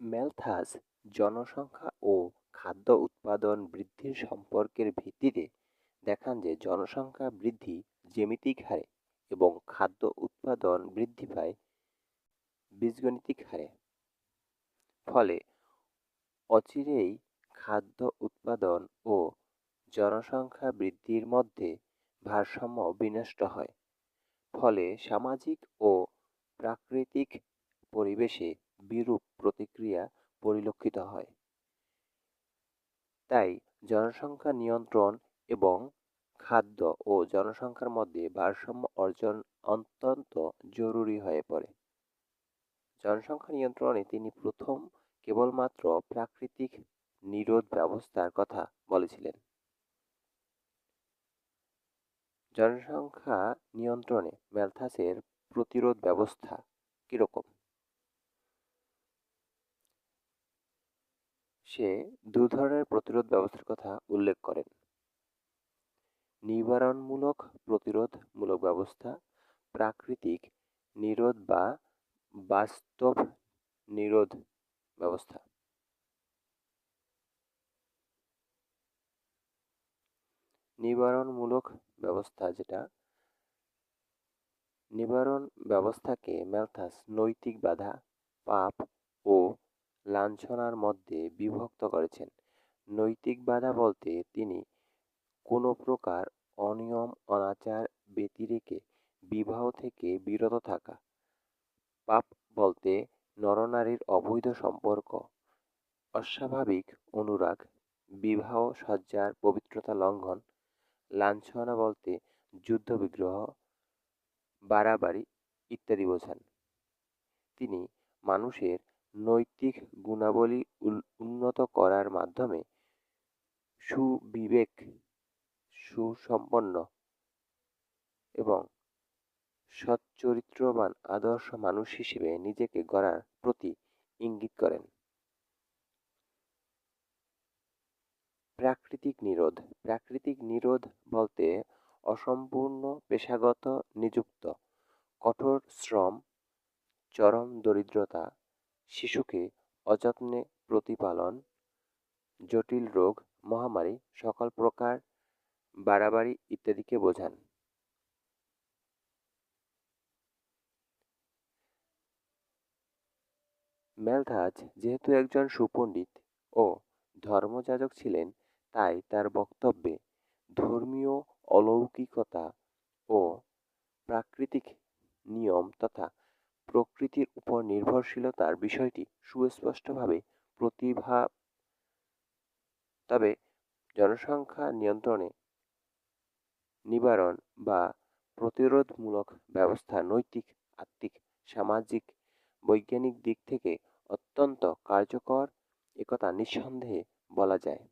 Malthus জনসংখ্যা ও খাদ্য উৎপাদন বৃদ্ধির সম্পর্কের ভিত্তিতে দেখান যে জনসংখ্যা বৃদ্ধি জ্যামিতিক হারে এবং খাদ্য উৎপাদন বৃদ্ধি পায় বীজগণিতিক হারে। ফলে অচিরেই খাদ্য উৎপাদন ও জনসংখ্যা বৃদ্ধির মধ্যে ভারসাম্য বিনষ্ট হয়। ফলে সামাজিক ও প্রাকৃতিক পরিবেশে বিরূপ প্রতিক্রিয়া পরিলক্ষিত হয়। তাই জনসংখ্যা নিয়ন্ত্রণ এবং খাদ্য ও জনসংখ্যার মধ্যে ভারসাম্য অর্জন অত্যন্ত জরুরি হয়ে পড়ে। জনসংখ্যা নিয়ন্ত্রণে তিনি প্রথম কেবলমাত্র প্রাকৃতিক নিরোধ ব্যবস্থার কথা বলেছিলেন। জনসংখ্যা নিয়ন্ত্রণে ম্যালথাসের প্রতিরোধ ব্যবস্থা কীরকম? সে দু ধরনের প্রতিরোধ ব্যবস্থার কথা উল্লেখ করেন। নিবারণমূলক প্রতিরোধমূলক ব্যবস্থা, প্রাকৃতিক নিরোধ বা বাস্তব নিরোধ ব্যবস্থা। নিবারণমূলক ব্যবস্থা যেটা, নিবারণ ব্যবস্থাকে ম্যালথাস নৈতিক বাধা, পাপ ও লাঞ্ছনার মধ্যে বিভক্ত করেছেন। নৈতিক বাধা বলতে তিনি কোনো প্রকার অনিয়ম, অনাচার, ব্যতিরেকে, বিবাহ থেকে বিরত থাকা। পাপ বলতে নরনারীর অবৈধ সম্পর্ক, অস্বাভাবিক অনুরাগ, বিবাহ, সজ্জার পবিত্রতা লঙ্ঘন, লাঞ্ছনা বলতে যুদ্ধ বিগ্রহ, বাড়াবাড়ি ইত্যাদি বোঝান। তিনি মানুষের নৈতিক গুণাবলী উন্নত করার মাধ্যমে সুবিবেক, সুসম্পন্ন এবং সচ্চরিত্রবান আদর্শ মানুষ হিসেবে নিজেকে গড়ার প্রতি ইঙ্গিত করেন। প্রাকৃতিক নিরোধ প্রাকৃতিক নিরোধ বলতে অসম্পূর্ণ, পেশাগত, নিযুক্ত, কঠোর শ্রম, চরম দরিদ্রতা শিশুকে অযত্নে প্রতিপালন, জটিল রোগ, মহামারী, সকল প্রকার বাড়াবাড়ি ইত্যাদিকে বোঝান। ম্যালথাজ যেহেতু একজন সুপণ্ডিত ও ধর্মযাজক ছিলেন, তাই তার বক্তব্যে ধর্মীয় অলৌকিকতা ও প্রাকৃতিক নিয়ম তথা প্রকৃতির উপর নির্ভরশীলতার বিষয়টি সুস্পষ্টভাবে প্রতিভা, তবে জনসংখ্যা নিয়ন্ত্রণে নিবারণ বা প্রতিরোধমূলক ব্যবস্থা নৈতিক, আত্মিক, সামাজিক, বৈজ্ঞানিক দিক থেকে অত্যন্ত কার্যকর, একথা নিঃসন্দেহে বলা যায়।